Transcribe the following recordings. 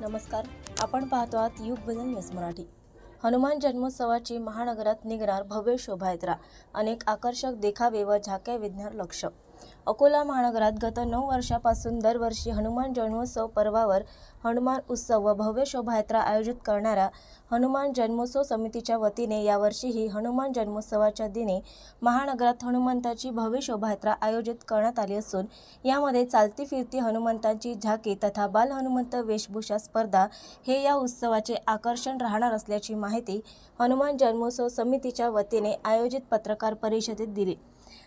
नमस्कार. आपण पाहतो आहात युग बदल न्यूज मराठी. हनुमान जन्मोत्सवाची महानगरात निघणार भव्य शोभायात्रा. अनेक आकर्षक देखावे व झाक्या विज्ञान लक्ष अकोला महानगरात गत नऊ वर्षापासून दरवर्षी हनुमान जन्मोत्सव पर्वावर हनुमान उत्सव व भव्य शोभायात्रा आयोजित करणाऱ्या हनुमान जन्मोत्सव समितीच्या वतीने यावर्षीही हनुमान जन्मोत्सवाच्या दिनी महानगरात हनुमंताची भव्य शोभायात्रा आयोजित करण्यात आली असून यामध्ये चालती फिरती हनुमंतांची झाकी तथा बाल हनुमंत वेशभूषा स्पर्धा हे या उत्सवाचे आकर्षण राहणार असल्याची माहिती हनुमान जन्मोत्सव समितीच्या वतीने आयोजित पत्रकार परिषदेत दिली.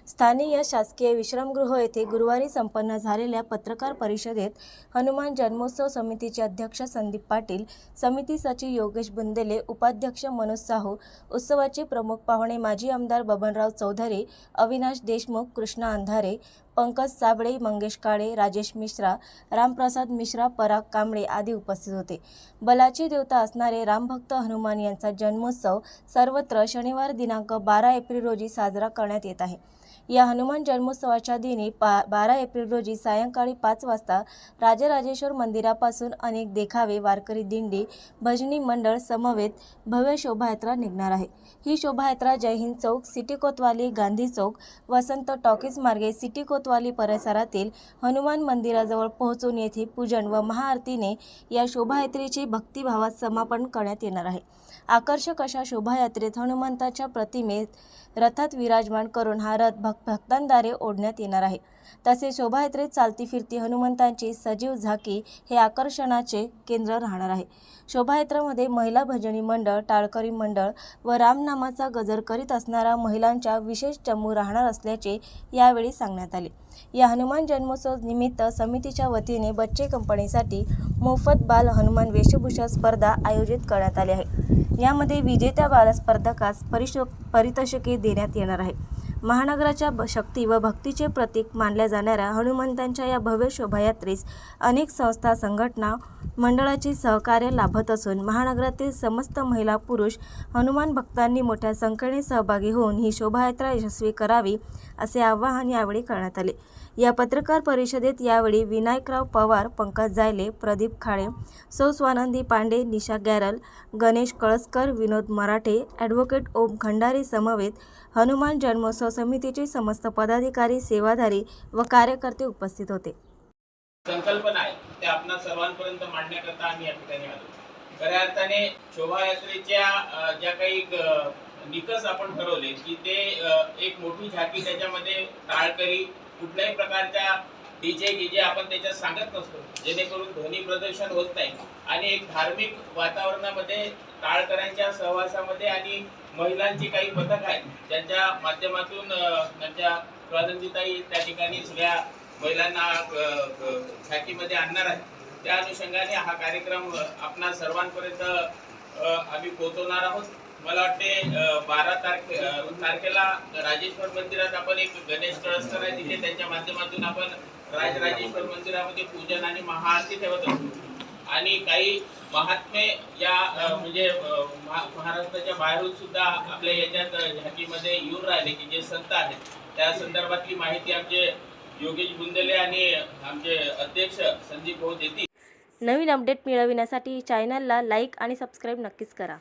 स्थानीय शासकीय विश्रामगृह येथे गुरुवारी संपन्न झालेल्या पत्रकार परिषदेत हनुमान जन्मोत्सव समितीचे अध्यक्ष संदीप पाटील समिती सचिव योगेश बुंदेले उपाध्यक्ष मनोज साहू उत्सवाचे प्रमुख पाहुणे माजी आमदार बबनराव चौधरी अविनाश देशमुख कृष्णा अंधारे पंकज साबळे मंगेश काळे राजेश मिश्रा रामप्रसाद मिश्रा पराग कांबळे आदी उपस्थित होते. बलाची देवता असणारे रामभक्त हनुमान यांचा जन्मोत्सव सर्वत्र शनिवार दिनांक बारा एप्रिल रोजी साजरा करण्यात येत आहे. या हनुमान जन्मोत्सवाच्या दिनी पा बारा एप्रिल रोजी सायंकाळी पाच वाजता राजराजेश्वर मंदिरापासून अनेक देखावे वारकरी दिंडी भजनी मंडळ समवेत भव्य शोभायात्रा निघणार आहे. ही शोभायात्रा जय हिंद चौक सिटी कोतवाली गांधी चौक वसंत टॉकीज मार्गे सिटी कोतवाली परिसरातील हनुमान मंदिराजवळ पोहोचून येथे पूजन व महाआरतीने या शोभायात्रेचे भक्तिभावात समापन करण्यात येणार आहे. आकर्षक अशा शोभायात्रेत हनुमंताच्या प्रतिमेत रथात विराजमान करून हा रथ भक्त भक्तांद्वारे ओढण्यात येणार आहे. तसेच शोभायात्रेत चालती फिरती हनुमंतांची सजीव झाकी हे आकर्षणाचे केंद्र राहणार आहे. शोभायात्रेमध्ये महिला भजनी मंडळ टाळकरी मंडळ व रामनामाचा गजर करीत असणाऱ्या महिलांच्या विशेष चमू राहणार असल्याचे यावेळी सांगण्यात आले. या हनुमान जन्मोत्सव निमित्त समितीच्या वतीने बच्चे कंपनीसाठी मोफत बाल हनुमान वेशभूषा स्पर्धा आयोजित करण्यात आली आहे. यामध्ये विजेत्या बालस्पर्धकास परिशो पारितोषिके देण्यात येणार आहे. महानगराच्या ब- शक्ती व भक्तीचे प्रतीक मानल्या जाणाऱ्या हनुमंतांच्या या भव्य शोभायात्रेस अनेक संस्था संघटना मंडळाचे सहकार्य लाभत असून महानगरातील समस्त महिला पुरुष हनुमान भक्तांनी मोठ्या संख्येने सहभागी होऊन ही शोभायात्रा यशस्वी करावी असे आवाहन यावेळी करण्यात आले. या पत्रकार परिषदेत यावेळी विनायकराव पवार पंकज जायले प्रदीप खाडे सौ स्वानंदी पांडे निशा गॅरल गणेश कळसकर विनोद मराठे ॲडव्होकेट ओम खंडारी समवेत हनुमान जन्मोत्सव समितीचे समस्त पदाधिकारी सेवाधारी व कार्यकर्ते उपस्थित होते. संकल्पना आहे. ते आपणा सर्वांपर्यंत मांडण्याकरता आम्ही या ठिकाणी आलो. खऱ्या अर्थाने शोभायात्रेच्या ज्या काही निकष आपण ठरवले की ते एक मोठी झाकी त्याच्यामध्ये टाळकरी कुठल्याही प्रकारच्या डीजे गिजे आपण त्याच्यात सांगत नसतो जेणेकरून ध्वनी प्रदर्शन होत नाही आणि एक धार्मिक वातावरणामध्ये टाळकऱ्यांच्या सहवासामध्ये आणि महिलांची काही पथक आहेत ज्यांच्या माध्यमातून त्यांच्या स्वानंदीताई त्या ठिकाणी सगळ्या महिलांना अ, आणणार आहे. त्या अनुषंगाने हा कार्यक्रम आपणा सर्वांपर्यंत आम्ही पोहोचवणार आहोत. मला वाटते बारा तारखे तारखेला राजेश्वर मंदिरात आपण एक गणेश कळसकर आहे तिथे. त्यांच्या माध्यमातून आपण राजराजेश्वर मंदिरामध्ये पूजन आणि महाआरती ठेवत असतो आणि काही महात्मे या म्हणजे महा- महाराष्ट्राच्या बाहेरून सुद्धा आपल्या याच्यात झाकीमध्ये येऊन राहिले की जे संत आहेत. त्या संदर्भातली माहिती आमचे योगेश बुंदेले आणि आमचे अध्यक्ष संदीप भाऊ देतील. नवीन अपडेट मिळविण्यासाठी चॅनलला लाईक आणि सबस्क्राईब नक्कीच करा.